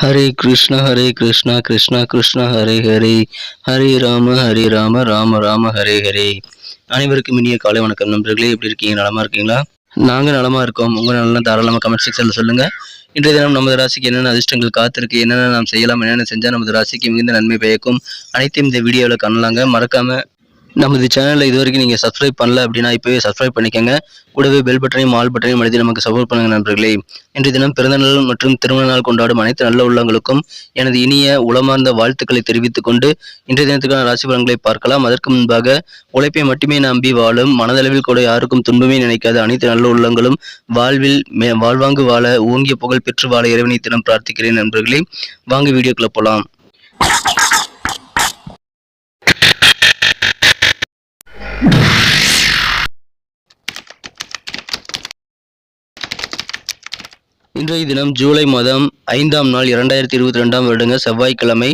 ஹரே கிருஷ்ண ஹரே கிருஷ்ணா கிருஷ்ணா கிருஷ்ணா ஹரே ஹரே. ஹரே ராம ஹரே ராம ராம ராம ஹரே ஹரே. அனைவருக்கும் இனிய காலை வணக்கம் நண்பர்களே எப்படி இருக்கீங்க? நலமா இருக்கீங்களா? நாங்கள் நலமா இருக்கோம். உங்க நல்லா தாராளமாக கமெண்ட் செக்ஷனில் சொல்லுங்க. இன்றைய தினம் நமது ராசிக்கு என்னென்ன அதிர்ஷ்டங்கள் காத்திருக்கு என்னென்ன நாம் செய்யலாம் என்னென்ன செஞ்சால் நமது ராசிக்கு மிகுந்த நன்மை பயக்கும் அனைத்தையும் இந்த வீடியோவில் காணலாங்க. மறக்காம நமது சேனலில் இது வரைக்கும் நீங்கள் சப்ஸ்கிரைப் பண்ணல அப்படின்னா இப்போவே சப்ஸ்கிரைப் பண்ணிக்கோங்க. கூடவே பெல் பட்டனையும் ஆல் பட்டனையும் அழுத்தி நமக்கு சப்போர்ட் பண்ணுங்க நண்பர்களே. இன்றைய தினம் பிறந்த நாள் மற்றும் திருமண நாள் கொண்டாடும் அனைத்து நல்ல உள்ளங்களுக்கும் எனது இனிய உளமார்ந்த வாழ்த்துக்களை தெரிவித்துக் கொண்டு இன்றைய தினத்துக்கான ராசி பலன்களை பார்க்கலாம். அதற்கு முன்பாக உழைப்பை மட்டுமே நம்பி வாழும் மனதளவில் கூட யாருக்கும் துன்பமே நினைக்காத அனைத்து நல்ல உள்ளங்களும் வாழ்வில் மே- வாழ்வாங்கு வாழ ஓங்கிய புகழ் பெற்று வாழ இறைவனை தினம் பிரார்த்திக்கிறேன் நண்பர்களே. வாங்க வீடியோக்குள்ள போகலாம் இன்றைய தினம் ஜூலை மாதம் ஐந்தாம் நாள் இரண்டாயிரத்தி இருபத்தி ரெண்டாம் வருடங்க செவ்வாய்க்கிழமை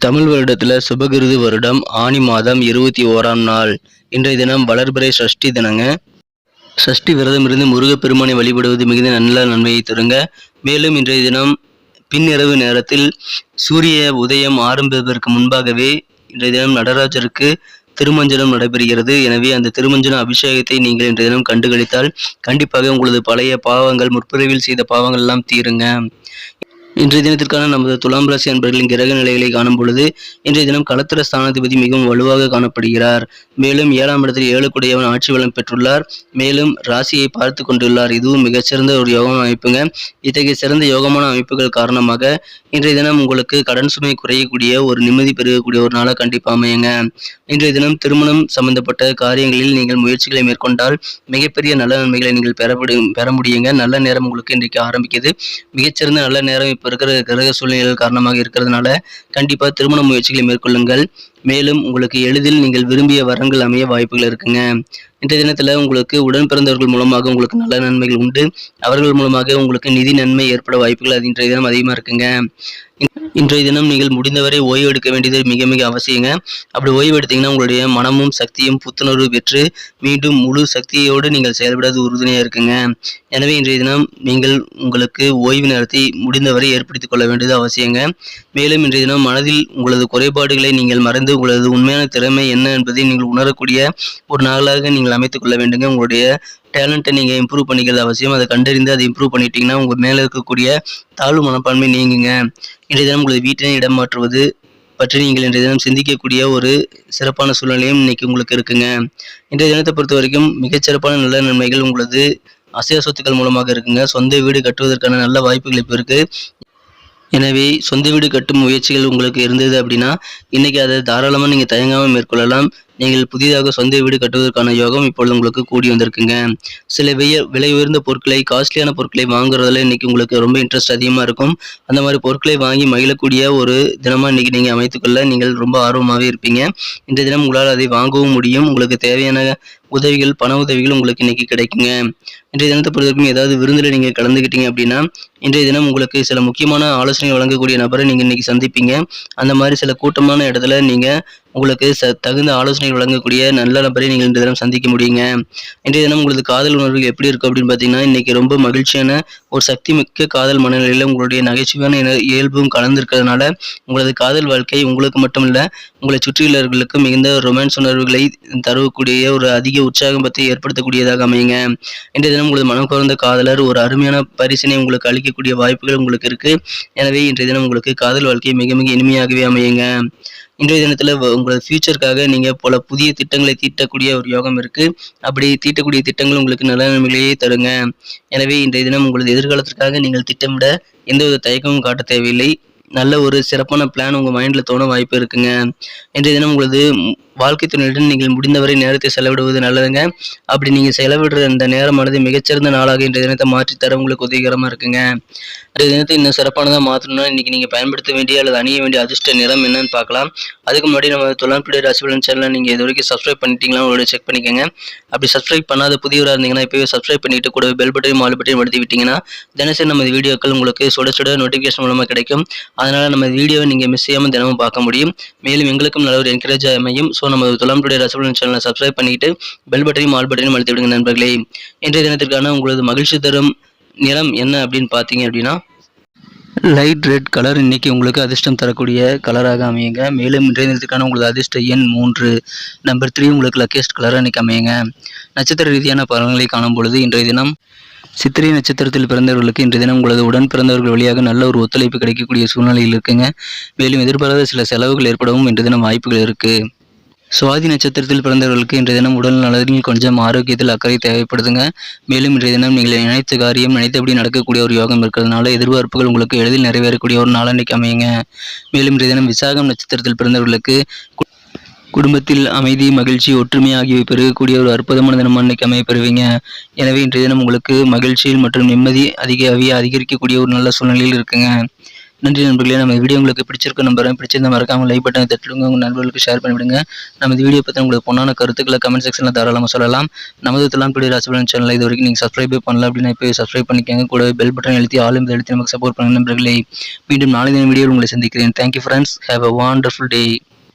தமிழ் வருடத்தில் சுபகிருது வருடம் ஆனி மாதம் இருபத்தி ஓராம் நாள். இன்றைய தினம் வளர்பிறை சஷ்டி தினங்க. சஷ்டி விரதம் இருந்து முருகப்பெருமானை வழிபடுவது மிகுந்த நல்ல நன்மையை தருங்க. மேலும் இன்றைய தினம் பின்னிரவு நேரத்தில் சூரிய உதயம் ஆரம்பிப்பதற்கு முன்பாகவே இன்றைய தினம் நடராஜருக்கு திருமஞ்சனம் நடைபெறுகிறது. எனவே அந்த திருமஞ்சன அபிஷேகத்தை நீங்கள் இன்றைய தினம் கண்டுகளித்தால் கண்டிப்பாக உங்களது பழைய பாவங்கள் முற்பிறவில் செய்த பாவங்கள் எல்லாம் தீருங்க. இன்றைய தினத்திற்கான நமது துலாம் ராசி அன்பர்களின் கிரக நிலைகளை காணும் பொழுது இன்றைய தினம் களத்திர ஸ்தானாதிபதி மிகவும் வலுவாக காணப்படுகிறார். மேலும் ஏழாம் இடத்தில் ஏழுக்குடையவன் ஆட்சி வளம் பெற்றுள்ளார். மேலும் ராசியை பார்த்து கொண்டுள்ளார். இதுவும் மிகச்சிறந்த ஒரு யோகமான அமைப்புங்க. இத்தகைய சிறந்த யோகமான அமைப்புகள் காரணமாக இன்றைய தினம் உங்களுக்கு கடன் சுமை குறையக்கூடிய ஒரு நிம்மதி பெருகக்கூடிய ஒரு நாளாக கண்டிப்பாக அமையுங்க. இன்றைய தினம் திருமணம் சம்பந்தப்பட்ட காரியங்களில் நீங்கள் முயற்சிகளை மேற்கொண்டால் மிகப்பெரிய நல்ல நன்மைகளை நீங்கள் பெறப்படு பெற முடியுங்க. நல்ல நேரம் உங்களுக்கு இன்றைக்கு ஆரம்பிக்குது. மிகச்சிறந்த நல்ல நேரம் இப்போ இருக்கிற கிரக சூழ்நிலைகள் காரணமாக இருக்கிறதுனால கண்டிப்பாக திருமண முயற்சிகளை மேற்கொள்ளுங்கள். மேலும் உங்களுக்கு எளிதில் நீங்கள் விரும்பிய வரங்கள் அமைய வாய்ப்புகள் இருக்குங்க. இன்றைய தினத்தில் உங்களுக்கு உடன் பிறந்தவர்கள் மூலமாக உங்களுக்கு நல்ல நன்மைகள் உண்டு. அவர்கள் மூலமாக உங்களுக்கு நிதி நன்மை ஏற்பட வாய்ப்புகள் அது இன்றைய தினம் அதிகமாக இருக்குங்க. இன்றைய தினம் நீங்கள் முடிந்தவரை ஓய்வு எடுக்க வேண்டியது மிக மிக அவசியங்க. அப்படி ஓய்வு எடுத்தீங்கன்னா உங்களுடைய மனமும் சக்தியும் புத்துணர்வு பெற்று மீண்டும் முழு சக்தியோடு நீங்கள் செயல்படாது உறுதுணையாக இருக்குங்க. எனவே இன்றைய தினம் நீங்கள் உங்களுக்கு ஓய்வு நேரத்தை முடிந்தவரை ஏற்படுத்திக் கொள்ள வேண்டியது அவசியங்க. மேலும் இன்றைய தினம் மனதில் உங்களது குறைபாடுகளை நீங்கள் மறந்து உங்களது உண்மையான திறமை என்ன என்பதை நீங்கள் உணரக்கூடிய ஒரு நாளாக நீங்கள் அமைத்துக் கொள்ள வேண்டுங்க. உங்களுடைய டேலண்ட்டை நீங்கள் இம்ப்ரூவ் பண்ணிக்கிறது அவசியம். அதை கண்டறிந்து அதை இம்ப்ரூவ் பண்ணிட்டீங்கன்னா உங்கள் மேலே இருக்கக்கூடிய தாழ்வு மனப்பான்மை நீங்குங்க. இன்றைய தினம் உங்களது வீட்டினை இடம் மாற்றுவது பற்றி நீங்கள் இன்றைய தினம் சிந்திக்கக்கூடிய ஒரு சிறப்பான சூழ்நிலையும் இன்னைக்கு உங்களுக்கு இருக்குங்க. இன்றைய தினத்தை பொறுத்த வரைக்கும் மிகச்சிறப்பான நல்ல நன்மைகள் உங்களது அசைய சொத்துக்கள் மூலமாக இருக்குங்க. சொந்த வீடு கட்டுவதற்கான நல்ல வாய்ப்புகள் இப்போ இருக்குது எனவே சொந்த வீடு கட்டும் முயற்சிகள் உங்களுக்கு இருந்தது அப்படின்னா இன்னைக்கு அதை தாராளமாக நீங்கள் தயங்காமல் மேற்கொள்ளலாம். நீங்கள் புதிதாக சொந்த வீடு கட்டுவதற்கான யோகம் இப்பொழுது உங்களுக்கு கூடி வந்திருக்குங்க. சில விய விலை உயர்ந்த பொருட்களை காஸ்ட்லியான பொருட்களை வாங்குறதுல இன்னைக்கு உங்களுக்கு ரொம்ப இன்ட்ரெஸ்ட் அதிகமாக இருக்கும். அந்த மாதிரி பொருட்களை வாங்கி மகிழக்கூடிய ஒரு தினமாக இன்னைக்கு நீங்கள் அமைத்துக்கொள்ள நீங்கள் ரொம்ப ஆர்வமாகவே இருப்பீங்க. இந்த தினம் உங்களால் அதை வாங்கவும் முடியும். உங்களுக்கு தேவையான உதவிகள் பண உதவிகள் உங்களுக்கு இன்னைக்கு கிடைக்குங்க. இன்றைய தினத்தை பொறுத்தவரைக்கும் ஏதாவது விருந்தில் நீங்கள் கலந்துக்கிட்டீங்க அப்படின்னா இன்றைய தினம் உங்களுக்கு சில முக்கியமான ஆலோசனை வழங்கக்கூடிய நபரை நீங்கள் இன்னைக்கு சந்திப்பீங்க. அந்த மாதிரி சில கூட்டமான இடத்துல நீங்கள் உங்களுக்கு ச தகுந்த ஆலோசனை வழங்கக்கூடிய நல்ல நபரை நீங்கள் இன்றைய தினம் சந்திக்க முடியுங்க. இன்றைய தினம் உங்களது காதல் உணர்வுகள் எப்படி இருக்கும் அப்படின்னு பார்த்தீங்கன்னா இன்னைக்கு ரொம்ப மகிழ்ச்சியான ஒரு சக்தி மிக்க காதல் மனநிலையில் உங்களுடைய நகைச்சுவையான இயல்பும் கலந்துருக்கிறதுனால உங்களது காதல் வாழ்க்கை உங்களுக்கு மட்டும் இல்லை உங்களை சுற்றியுள்ளவர்களுக்கு மிகுந்த ரொமான்ஸ் உணர்வுகளை தரக்கூடிய ஒரு அதிக உற்சாகத்தை ஏற்படுத்தக்கூடியதாக அமையுங்க. இன்றைய தினம் உங்களது மனம் குறைந்த காதலர் ஒரு அருமையான பரிசினை உங்களுக்கு அளிக்கக்கூடிய வாய்ப்புகள் உங்களுக்கு இருக்கு. எனவே இன்றைய தினம் உங்களுக்கு காதல் வாழ்க்கை மிக மிக இனிமையாகவே அமையுங்க. இன்றைய தினத்தில் உங்களது ஃபியூச்சருக்காக நீங்கள் பல புதிய திட்டங்களை தீட்டக்கூடிய ஒரு யோகம் இருக்கு. அப்படி தீட்டக்கூடிய திட்டங்கள் உங்களுக்கு நல்ல நன்மைகளையே தருங்க. எனவே இன்றைய தினம் உங்களது எதிர்காலத்திற்காக நீங்கள் திட்டமிட எந்தவித தயக்கமும் காட்ட தேவையில்லை. நல்ல ஒரு சிறப்பான பிளான் உங்கள் மைண்டில் தோண வாய்ப்பு இருக்குங்க. இன்றைய தினம் உங்களது வாழ்க்கை துணையுடன் நீங்கள் முடிந்தவரை நேரத்தை செலவிடுவது நல்லதுங்க. அப்படி நீங்கள் செலவிடுற அந்த நேரமானது மிகச்சிறந்த நாளாக இன்றைய தினத்தை மாற்றித்தர உங்களுக்கு உதவிகரமாக இருக்குங்க. இன்றைய தினத்தை இன்னும் சிறப்பானதாக மாற்றணும்னா இன்றைக்கி நீங்கள் பயன்படுத்த வேண்டிய அல்லது அணிய வேண்டிய அதிர்ஷ்ட நிறம் என்னன்னு பார்க்கலாம். அதுக்கு முன்னாடி நம்ம துலாம்பிடி ராசிபலன் சேனலை நீங்கள் இது வரைக்கும் சப்ஸ்கிரைப் பண்ணிட்டீங்களா உங்களோட செக் பண்ணிக்கோங்க. அப்படி சப்ஸ்கிரைப் பண்ணாத புதியவராக இருந்தீங்கன்னா இப்போவே சப்ஸ்கிரைப் பண்ணிட்டு கூட பெல் பட்டையும் ஆல் பட்டையும் அழுத்தி விட்டீங்கன்னா தினசரி நம்ம வீடியோக்கள் உங்களுக்கு சுட சுட நோட்டிஃபிகேஷன் மூலமாக கிடைக்கும். அதனால் நம்ம வீடியோவை நீங்கள் மிஸ் செய்யாமல் தினமும் பார்க்க முடியும். மேலும் எங்களுக்கும் நல்ல ஒரு என்கரேஜ் அமையும். ஸோ நம்ம துலாம் டுடே ரசபலன் சேனலை சப்ஸ்கிரைப் பண்ணிட்டு பெல் பட்டனையும் ஆல் பட்டனையும் அழுத்தி விடுங்க நண்பர்களே. இன்றைய தினத்திற்கான உங்களது மகிழ்ச்சி தரும் நிறம் என்ன அப்படின்னு பார்த்தீங்க அப்படின்னா லைட் ரெட் கலர் இன்னைக்கு உங்களுக்கு அதிர்ஷ்டம் தரக்கூடிய கலராக அமையுங்க. மேலும் இன்றைய தினத்துக்கான உங்களது அதிர்ஷ்ட எண் மூன்று. நம்பர் த்ரீ உங்களுக்கு லக்கேஸ்ட் கலராக இன்றைக்கி அமையுங்க. நட்சத்திர ரீதியான பலன்களை காணும் பொழுது இன்றைய தினம் சித்திரை நட்சத்திரத்தில் பிறந்தவர்களுக்கு இன்றைய தினம் உங்களது உடன் பிறந்தவர்கள் வழியாக நல்ல ஒரு ஒத்துழைப்பு கிடைக்கக்கூடிய சூழ்நிலையில் இருக்குங்க. மேலும் எதிர்பாராத சில செலவுகள் ஏற்படவும் இன்றைய தினம் வாய்ப்புகள் இருக்குது சுவாதி நட்சத்திரத்தில் பிறந்தவர்களுக்கு இன்றைய தினம் உடல் நலனில் கொஞ்சம் ஆரோக்கியத்தில் அக்கறை தேவைப்படுதுங்க. மேலும் இன்றைய தினம் நீங்கள் நினைத்த காரியம் நினைத்தபடி நடக்கக்கூடிய ஒரு யோகம் இருக்கிறதுனால எதிர்பார்ப்புகள் உங்களுக்கு எளிதில் நிறைவேறக்கூடிய ஒரு நாளன்னைக்கு அமையுங்க. மேலும் இன்றைய தினம் விசாகம் நட்சத்திரத்தில் பிறந்தவர்களுக்கு கு- குடும்பத்தில் அமைதி மகிழ்ச்சி ஒற்றுமை ஆகியவை பெருகக்கூடிய ஒரு அற்புதமான தினம் அன்னைக்கு அமைய பெறுவீங்க எனவே இன்றைய தினம் உங்களுக்கு மகிழ்ச்சியில் மற்றும் நிம்மதி அதிகவே அதிகரிக்கக்கூடிய ஒரு நல்ல சூழ்நிலையில் இருக்குங்க. நன்றி நண்பர்களே. நம்ம வீடியோ உங்களுக்கு பிடிச்சிருக்க நம்புறேன் பிடிச்சிருந்தா மறக்காம லைக் பட்டனை தட்டுங்க உங்கள் நண்பர்களுக்கு ஷேர் பண்ணிவிடுங்க. நம்ம இந்த வீடியோ பற்றி உங்களுக்கு பொண்ணான கருத்துக்களை கமெண்ட் செக்ஷனில் தாராளமாக சொல்லலாம். நமது தலாம் பிடி ராசிபலன் சேனல் இது வரைக்கும் நீங்கள் சப்ஸ்கிரைப் பண்ணல அப்படின்னா இப்போ சப்ஸ்கிரைப் பண்ணிக்கோங்க. கூட பெல் பட்டன் எழுதி ஆளும் எழுத்து நமக்கு சப்போர்ட் பண்ணுங்க நண்பர்களே. மீண்டும் நாளை தின வீடியோவில் உங்களை சந்திக்கிறேன். Thank you friends have a wonderful day